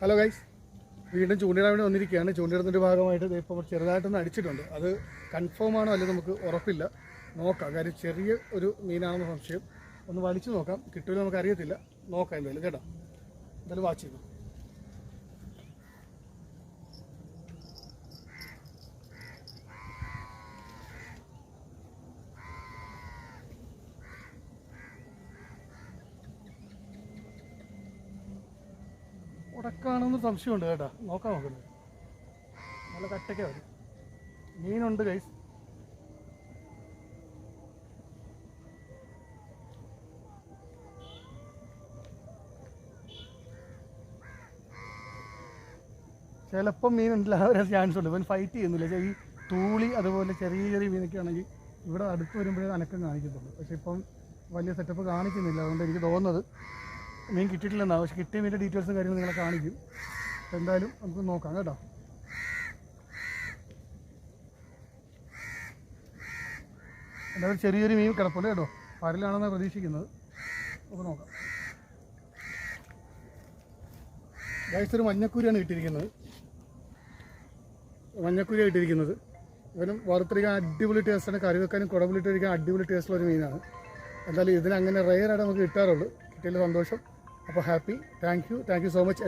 Hello guys വീണ്ടും ചൂണ്ടിടാൻ വേണ്ടി വന്നിരിക്കുകയാണ്. ചൂണ്ടിടുന്നതിന്റെ ഭാഗമായിട്ട് ഇപ്പോൾ ചെറുതായിട്ടൊന്ന് അടിച്ചിട്ടുണ്ട്. അത് കൺഫേം ആണോ അല്ലെങ്കിൽ നമുക്ക് ഉറപ്പില്ല. നോക്കാം. കാര്യം ചെറിയ ഒരു മീനാണെന്ന് സംശയം. ഒന്ന് വലിച്ചു നോക്കാം. കിട്ടുമല്ലോ നമുക്ക് അറിയത്തില്ല. നോക്കാം എന്തായാലും. കേട്ടോ. എന്തായാലും വാച്ച് ചെയ്തു. ഉടക്കാണെന്ന് സംശയമുണ്ട് കേട്ടോ. നോക്കാം നോക്കുന്നത് നല്ല കട്ടയ്ക്ക വരും. മീനുണ്ട് ഗൈസ് ചിലപ്പം ഒരു ചാൻസ് ഉണ്ട്. ഇവൻ ഫൈറ്റ് ചെയ്യുന്നില്ല. ഈ തൂളി അതുപോലെ ചെറിയ ചെറിയ മീനൊക്കെ ആണെങ്കിൽ ഇവിടെ അടുത്ത് വരുമ്പോഴേ അനക്കം കാണിക്കത്തുള്ളൂ. പക്ഷേ ഇപ്പം വലിയ സെറ്റപ്പ് കാണിക്കുന്നില്ല. അതുകൊണ്ട് എനിക്ക് തോന്നുന്നത് മീൻ കിട്ടിയിട്ടില്ലെന്നാണ് പക്ഷെ കിട്ടിയ മീന്റെ ഡീറ്റെയിൽസും കാര്യങ്ങളും നിങ്ങളെ കാണിക്കും. എന്തായാലും നമുക്ക് നോക്കാം കേട്ടോ. എന്തായാലും ചെറിയൊരു മീൻ കിടപ്പുണ്ട് കേട്ടോ. പരലാണെന്നാണ് പ്രതീക്ഷിക്കുന്നത്. നമുക്ക് നോക്കാം. ഗൈസ് ഒരു മഞ്ഞക്കൂരിയാണ് കിട്ടിയിരിക്കുന്നത്. മഞ്ഞക്കുരിയാണ് കിട്ടിയിരിക്കുന്നത്. ഇവനും വറുത്തിരിക്കാൻ അടിപൊളി ടേസ്റ്റാണ് കറി വെക്കാനും കുടമ്പുളിട്ടിരിക്കാൻ അടിപൊളി ടേസ്റ്റുള്ള ഒരു മീനാണ്. എന്തായാലും ഇതിനങ്ങനെ റെയറായിട്ട് നമുക്ക് കിട്ടാറുള്ളൂ. കിട്ടിയതിൽ സന്തോഷം. അപ്പോൾ happy. Thank you. Thank you so much.